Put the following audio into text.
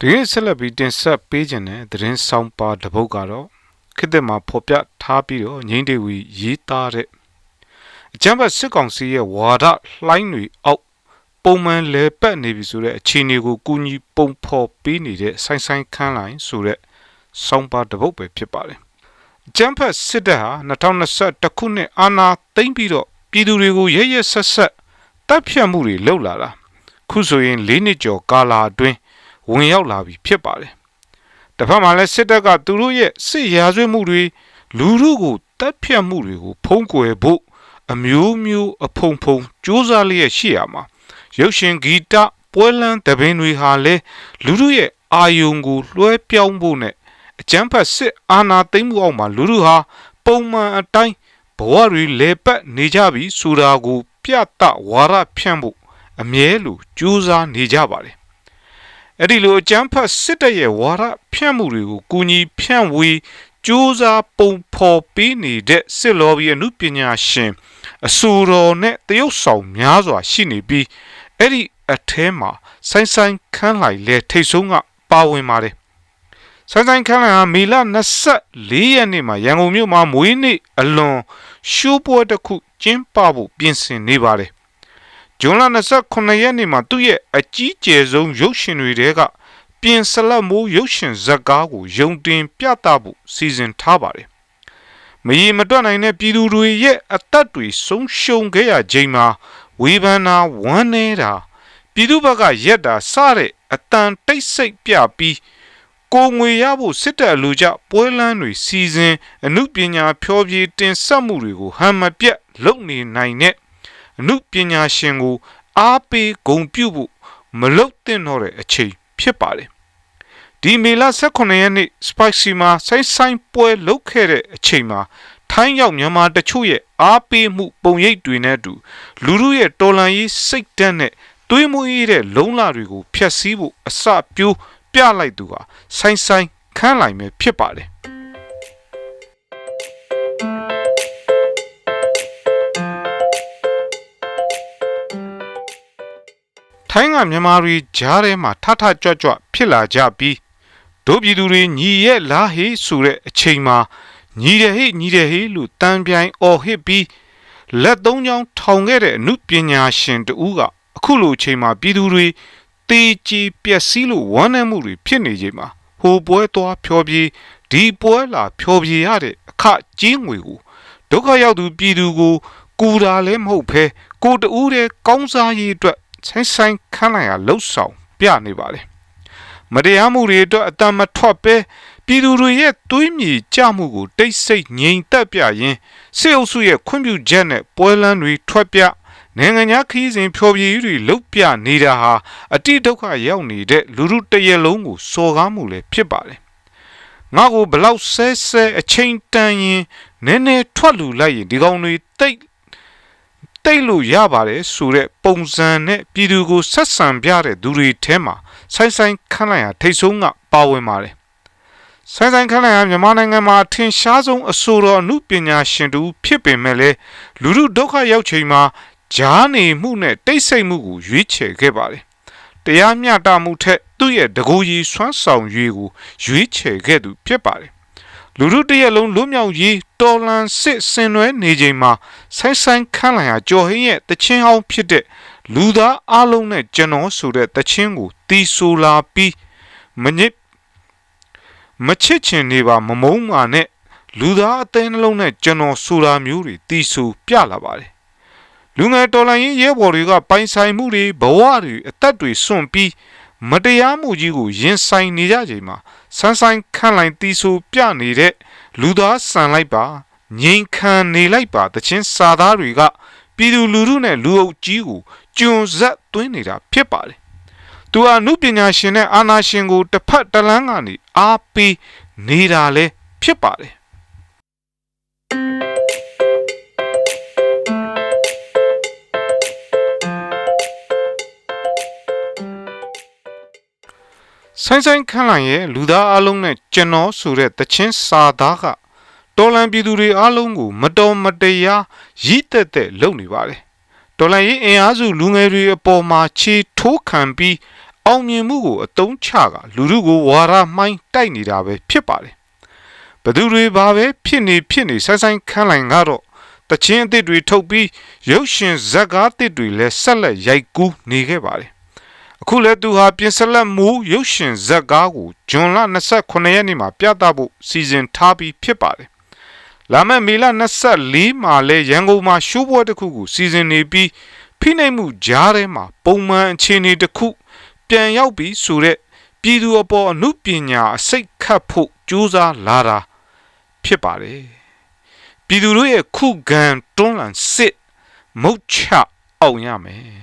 ဒီနေ့ဆက်လက်ပြီးတင်ဆက်ပေးခြင်းတဲ့သတင်းဆောင်ပါတစ်ပုဒ်ကတော့ခေတ်သစ်မှာဖော်ပြထားပြီးတော့ငိမ့်တေဝီရေးသားတဲ့အကြံဖတ်စစ်ကောင်စီရဲ့ဝါဒလှိုင်းတွေအောက်ပုံမှန်လဲပတ်နေပြီဆိုတဲ့အခြေအနေကိုကူညီပုံဖော်ပေးနေတဲ့ဆိုင်ဆိုင်ခန်းလိုင်းဆိုတဲ့ဆောင်ပါတစ်ပုဒ်ပဲဖြစ်ပါတယ်အကြံဖတ်စစ်တပ်ဟာ2021ခုနှစ်အာဏာသိမ်းပြီးတော့ပြည်သူတွေကိုရရဆက်ဆက်တပ်ဖြတ်မှုတွေလုပ်လာတာခုဆိုရင်၄နှစ်ကျော်ကာလအတွင်း ဝင်ရောက်လာပြီဖြစ်ပါတယ်။တစ်ဖက်မှာလည်းစစ်တပ်ကသူတို့ရဲ့စစ်ရာဇဝတ်မှုတွေလူလူကိုတပ်ဖြတ်မှုတွေကိုဖုံးကွယ်ဖို့အမျိုးမျိုးအဖုံဖုံစ조사လျက်ရှိရမှာရုပ်ရှင်ဂီတပွဲလန်းတပင်တွေဟာလည်းလူလူရဲ့အာယုံကိုလွှဲပြောင်းဖို့နဲ့အကျန်းဖတ်စစ်အာဏာသိမ်းမှုအောက်မှာလူလူဟာပုံမှန်အတိုင်းဘဝတွေလဲပတ်နေကြပြီဆိုတာကို ပြတဝါရဖြန့်ဖို့အမြဲလိုကြိုးစားနေကြပါတယ် အဲ့ဒီလိုအကျန်းဖတ်စစ်တပ်ရဲ့ဝါဒဖြန့်မှုတွေကိုကူညီဖြန့်ဝေကြိုးစားပုံဖော်ပေးနေတဲ့စစ်လော်ဘီအမှုပညာရှင်အဆူတော်နဲ့တရုတ်ဆောင်များစွာရှိနေပြီးအဲ့ဒီအထဲမှာဆိုင်ဆိုင်ခန်းလိုက်လဲထိတ်ဆုံးကပါဝင်ပါတယ်ဆိုင်ဆိုင်ခန်းလိုက်ဟာမေလ24ရက်နေ့မှာရန်ကုန်မြို့မှာမွေးနေ့အလွန်ရှိုးပွဲတစ်ခုကျင်းပဖို့ပြင်ဆင်နေပါတယ် ဂျွန်လ29ရက်နေ့မှာသူ့ရဲ့အကြီးကျယ်ဆုံးရုပ်ရှင်တွေထဲကပြင်ဆလတ်မိုးရုပ်ရှင်ဇာတ်ကားကိုယုံတင်ပြသဖို့စီစဉ်ထားပါတယ်။မရီမတွက်နိုင်တဲ့ပြည်သူတွေရဲ့အသက်တွေဆုံးရှုံးခဲ့ရချိန်မှာဝေဖန်တာဝမ်းနေတာပြည်သူဘက်ကရက်တာစတဲ့အတန်တိတ်ဆိတ်ပြပြီးကိုငွေရဖို့စစ်တပ်လူကြပွဲလန်းတွေစီစဉ်အမှုပညာဖြောပြတင်ဆက်မှုတွေကိုဟန်မပြတ်လုပ်နေနိုင်တဲ့ အမှုပညာရှင်ကို အားပေးဂုဏ်ပြုဖို့မလုပ်သင့်တော့တဲ့အချိန်ဖြစ်ပါတယ်ဒီမေလ18ရက်နေ့ Spicy မှာဆိုင်းဆိုင်းပွဲလုပ်ခဲ့တဲ့အချိန်မှာထိုင်းရောက်မြန်မာတချို့ရဲ့အားပေးမှုပုံရိပ်တွေနဲ့အတူလူလူရဲ့တော်လန်ရေးစိတ်ဓာတ်နဲ့တွေးမွေးတဲ့လုံလာတွေကိုဖျက်ဆီးဖို့အစပြိုးပြလိုက်သူဟာဆိုင်းဆိုင်းခန်းလိုက်မယ်ဖြစ်ပါတယ် ထိုင်းကမြန်မာတွေကြားထဲမှာထထကြွကြွဖြစ်လာကြပြီးဒုပြည်သူတွေညီရဲ့လားဟေးဆိုတဲ့အချိန်မှာညီတယ်ဟေးညီတယ်ဟေးလို့တန်ပြိုင်အော်ဟစ်ပြီးလက်သုံးချောင်းထောင်ခဲ့တဲ့အမှုပညာရှင်တဦးကအခုလိုအချိန်မှာပြည်သူတွေတေးကြည်ပျက်စီးလို့ဝမ်းနည်းမှုတွေဖြစ်နေချိန်မှာဟိုပွဲသွားဖြောပြေးဒီပွဲလာဖြောပြေးရတဲ့အခကြီးငွေကိုဒုက္ခရောက်သူပြည်သူကို ကူတာလည်းမဟုတ်ဘဲကိုတူးတဲ့ကောင်းစားရေးအတွက် ဆိုင်ဆိုင်ခန်းလိုက်ရလှုပ်ဆောင်ပြနေပါလေမတရားမှုတွေအတွက်အတမထွက်ပဲပြည်သူတွေရဲ့သွေးမြေကြမှုကိုတိတ်ဆိတ်ငြိမ်သက်ပြရင်းစစ်အုပ်စုရဲ့ခွင့်ပြုချက်နဲ့ပွဲလန်းတွေထွက်ပြနိုင်ငံခြားခီးစဉ်ဖျော်ဖြေရေးတွေလုတ်ပြနေတာဟာအတိဒုက္ခရောက်နေတဲ့လူလူတရက်လုံးကိုစော်ကားမှုလည်းဖြစ်ပါတယ်ငါ့ကိုဘလောက်ဆဲဆဲအချိန်တန်ရင်နည်းနည်းထွက်လူလိုက်ရင်ဒီကောင်တွေတိတ် တိတ်လို့ရပါတယ်ဆိုတဲ့ပုံစံနဲ့ပြည်သူကိုဆက်ဆံပြတဲ့သူတွေထဲမှာဆိုင်ဆိုင်ခန့်လိုက်ရထိတ်ဆုံးကပါဝင်ပါတယ်ဆိုင်ဆိုင်ခန့်လိုက်ရမြန်မာနိုင်ငံမှာထင်ရှားဆုံးအဆိုတော်အမှုပညာရှင်တူဖြစ်ပေမဲ့လည်းလူလူဒုက္ခရောက်ချိန်မှာဂျားနေမှုနဲ့တိတ်ဆိတ်မှုကိုရွေးချယ်ခဲ့ပါတယ်တရားမျှတမှုထက်သူ့ရဲ့တကူကြီးစွမ်းဆောင်ရည်ကိုရွေးချယ်ခဲ့သူဖြစ်ပါတယ် လူလူတရက်လုံးလွတ်မြောက်ရေးတော်လန်စစ်ဆင်နွှဲနေချိန်မှာဆိုင်ဆိုင်ခန့်လိုက်ဟာကြော်ဟင်းရဲ့တချင်းဟောင်းဖြစ်တဲ့လူသားအလုံးနဲ့ကျွန်တော်ဆိုတဲ့တချင်းကိုတီးဆိုလာပြီးမညစ်မချစ်ချင်နေပါမမုန်းမာနဲ့လူသားအသေးနှလုံးနဲ့ကျွန်တော်ဆိုတာမျိုးတွေတီးဆိုပြလာပါတယ်လူငယ်တော်လိုင်းရင်ရဲဘော်တွေကပိုင်ဆိုင်မှုတွေဘဝတွေအသက်တွေစွန့်ပြီး မတရားမှုကြီးကိုရင်ဆိုင်နေကြချိန်မှာဆန်းဆိုင်ခန့်လိုက်တီးဆိုပြနေတဲ့လူသားဆန်လိုက်ပါငိန်ခံနေလိုက်ပါတချင်းစာသားတွေကပြည်သူလူထုနဲ့လူအုပ်ကြီးကိုကျွန်းဆက်သွင်းနေတာဖြစ်ပါတယ်။သူဟာနုပညာရှင်နဲ့အာနာရှင်ကိုတစ်ဖက်တစ်လမ်းကနေအားပေးနေတာလည်းဖြစ်ပါတယ် ဆိုင်ဆိုင်ခန့်လိုက်ရဲ့လူသားအလုံးနဲ့ကျွန်တော်ဆိုတဲ့တချင်းစာသားကတော်လန်ပြည်သူတွေအလုံးကိုမတော်မတရားရည်တက်တက်လုပ်နေပါတယ်တော်လန်ရေးအင်အားစုလူငယ်တွေအပေါ်မှာခြေထိုးခံပြီးအောင်မြင်မှုကိုအတုံးချကလူလူကိုဝါရမှိုင်းတိုက်နေတာပဲဖြစ်ပါတယ်ဘသူတွေဘာပဲဖြစ်နေဖြစ်နေဆိုင်ဆိုင်ခန်းလိုက်ကတော့တချင်းအစ်စ်တွေထုတ်ပြီးရုပ်ရှင်ဇာတ်ကားအစ်စ်တွေလည်းဆက်လက်ရိုက်ကူးနေခဲ့ပါတယ် အခုလည်းသူဟာပြင်ဆက်လက်မူရုပ်ရှင်ဇာတ်ကားကိုဂျွန်လ29ရက်နေ့မှာပြသဖို့စီစဉ်ထားပြီးဖြစ်ပါတယ်လာမယ့်မေလ24မှာလဲရန်ကုန်မှာရှိုးပွဲတစ်ခုကိုစီစဉ်နေပြီးဖိနှိပ်မှုကြားထဲမှာပုံမှန်အခြေအနေတစ်ခုပြန်ရောက်ပြီးဆိုတဲ့ပြည်သူအပေါ်အမှုပညာအစိတ်ခတ်ဖို့ကြိုးစားလာတာဖြစ်ပါတယ်ပြည်သူတို့ရဲ့ခုခံတွန်းလှန်စစ်မုတ်ချအောင်ရမယ်